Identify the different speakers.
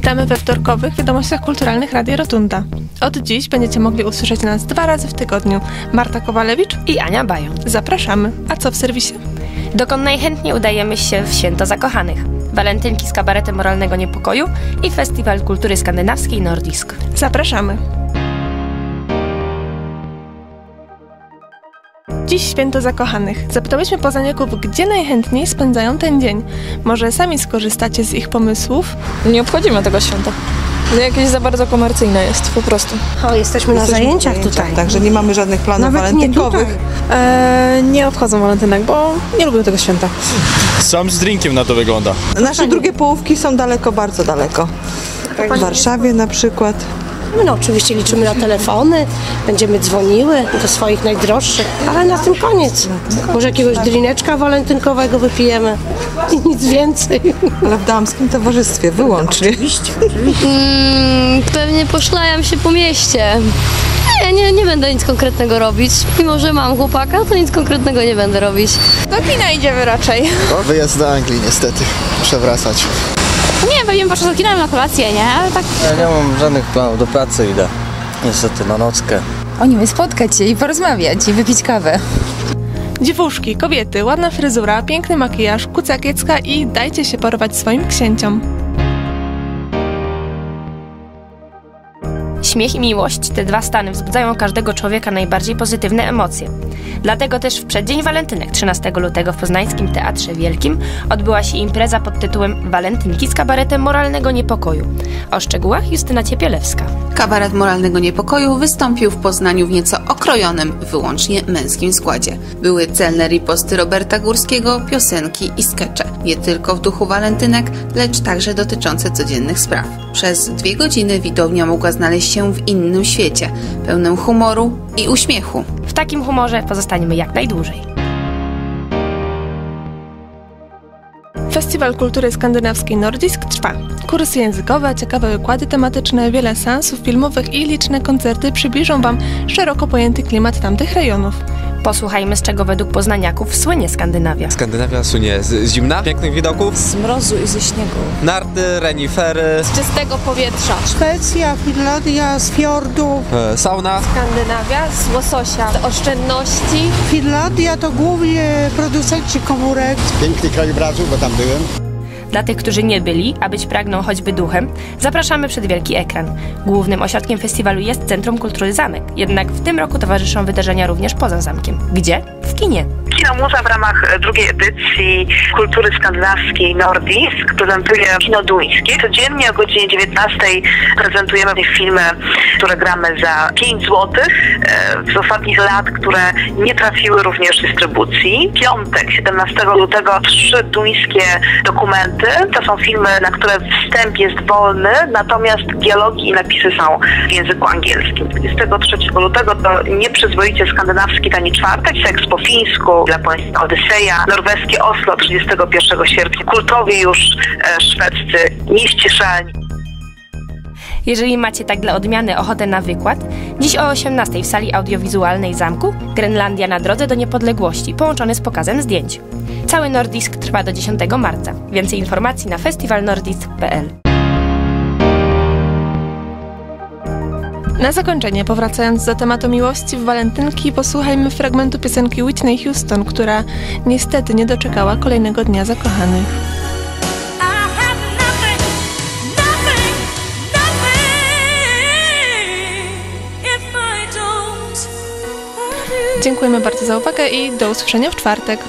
Speaker 1: Witamy we wtorkowych wiadomościach kulturalnych Radia Rotunda. Od dziś będziecie mogli usłyszeć nas dwa razy w tygodniu. Marta Kowalewicz
Speaker 2: i Ania Bajon.
Speaker 1: Zapraszamy. A co w serwisie?
Speaker 2: Dokąd najchętniej udajemy się w święto zakochanych. Walentynki z kabaretem moralnego niepokoju i Festiwal Kultury Skandynawskiej Nordisk.
Speaker 1: Zapraszamy. Dziś święto zakochanych. Zapytałyśmy poznaniaków, gdzie najchętniej spędzają ten dzień. Może sami skorzystacie z ich pomysłów?
Speaker 3: Nie obchodzimy tego święta. Jakieś za bardzo komercyjne jest po prostu.
Speaker 4: O, jesteśmy na
Speaker 5: Jesteśmy
Speaker 4: zajęciach tutaj.
Speaker 5: Także nie mamy żadnych planów
Speaker 4: Nawet nie
Speaker 5: walentynkowych.
Speaker 4: tutaj.
Speaker 3: Eee, nie obchodzą walentynek, bo nie lubię tego święta.
Speaker 6: Sam z drinkiem na to wygląda.
Speaker 5: Nasze drugie połówki są daleko, bardzo daleko. W Warszawie na przykład.
Speaker 4: No oczywiście liczymy na telefony, będziemy dzwoniły do swoich najdroższych, ale na tym koniec. Może jakiegoś drineczka walentynkowego wypijemy i nic więcej.
Speaker 5: Ale w damskim towarzystwie wyłącznie.
Speaker 7: Mm, pewnie poszlajam się po mieście. Nie, nie, nie będę nic konkretnego robić. Mimo, że mam chłopaka, to nic konkretnego nie będę robić.
Speaker 3: Do kina idziemy raczej.
Speaker 8: Wyjazd do Anglii niestety. Muszę wracać.
Speaker 7: Nie, pewnie poszła do kina na kolację, nie? Ale tak
Speaker 9: Ja nie mam żadnych planów, do pracy idę. Niestety na nockę.
Speaker 10: Oni spotkać się i porozmawiać i wypić kawę.
Speaker 1: Dziewuszki, kobiety, ładna fryzura, piękny makijaż, kuca kiecka i dajcie się porwać swoim księciom.
Speaker 2: Śmiech i miłość, te dwa stany wzbudzają każdego człowieka najbardziej pozytywne emocje. Dlatego też w przeddzień walentynek 13 lutego w Poznańskim Teatrze Wielkim odbyła się impreza pod tytułem Walentynki z kabaretem moralnego niepokoju. O szczegółach Justyna Ciepielewska.
Speaker 11: Kabaret Moralnego Niepokoju wystąpił w Poznaniu w nieco okrojonym, wyłącznie męskim składzie. Były celne riposty Roberta Górskiego, piosenki i skecze. Nie tylko w duchu walentynek, lecz także dotyczące codziennych spraw. Przez dwie godziny widownia mogła znaleźć się w innym świecie, pełnym humoru i uśmiechu.
Speaker 2: W takim humorze pozostaniemy jak najdłużej.
Speaker 1: Festiwal Kultury Skandynawskiej Nordisk trwa. Kursy językowe, ciekawe wykłady tematyczne, wiele seansów filmowych i liczne koncerty przybliżą Wam szeroko pojęty klimat tamtych rejonów.
Speaker 2: Posłuchajmy, z czego według poznaniaków słynie Skandynawia.
Speaker 12: Skandynawia słynie z, z zimna, pięknych widoków,
Speaker 10: Z mrozu i ze śniegu.
Speaker 12: narty, renifery,
Speaker 3: Z czystego powietrza.
Speaker 4: Szwecja, Finlandia, z fiordów.
Speaker 12: e, sauna.
Speaker 3: Skandynawia z łososia. Z oszczędności.
Speaker 4: Finlandia to głównie producenci komórek.
Speaker 8: Piękny krajobrazu, bo tam byłem.
Speaker 2: Dla tych, którzy nie byli, a być pragną choćby duchem, zapraszamy przed wielki ekran. Głównym ośrodkiem festiwalu jest Centrum Kultury Zamek, jednak w tym roku towarzyszą wydarzenia również poza zamkiem. Gdzie? W kinie.
Speaker 13: W ramach drugiej edycji Kultury Skandynawskiej Nordisk prezentuje kino duńskie. Codziennie o godzinie 19 prezentujemy filmy, które gramy za 5 zł. Z ostatnich lat, które nie trafiły również dystrybucji. Piątek, 17 lutego, trzy duńskie dokumenty. To są filmy, na które wstęp jest wolny, natomiast dialogi i napisy są w języku angielskim. 23 lutego to nieprzyzwoicie skandynawski tani czwartek, seks po fińsku, japońska Odyseja, norweskie Oslo 31 sierpnia, kultowi już e, szwedzcy, nieściszalni.
Speaker 2: Jeżeli macie tak dla odmiany ochotę na wykład, dziś o 18 w sali audiowizualnej zamku Grenlandia na drodze do niepodległości, połączony z pokazem zdjęć. Cały Nordisk trwa do 10 marca. Więcej informacji na festiwalnordisk.pl.
Speaker 1: Na zakończenie, powracając do tematu miłości w walentynki, posłuchajmy fragmentu piosenki Whitney Houston, która niestety nie doczekała kolejnego dnia zakochanych. Dziękujemy bardzo za uwagę i do usłyszenia w czwartek.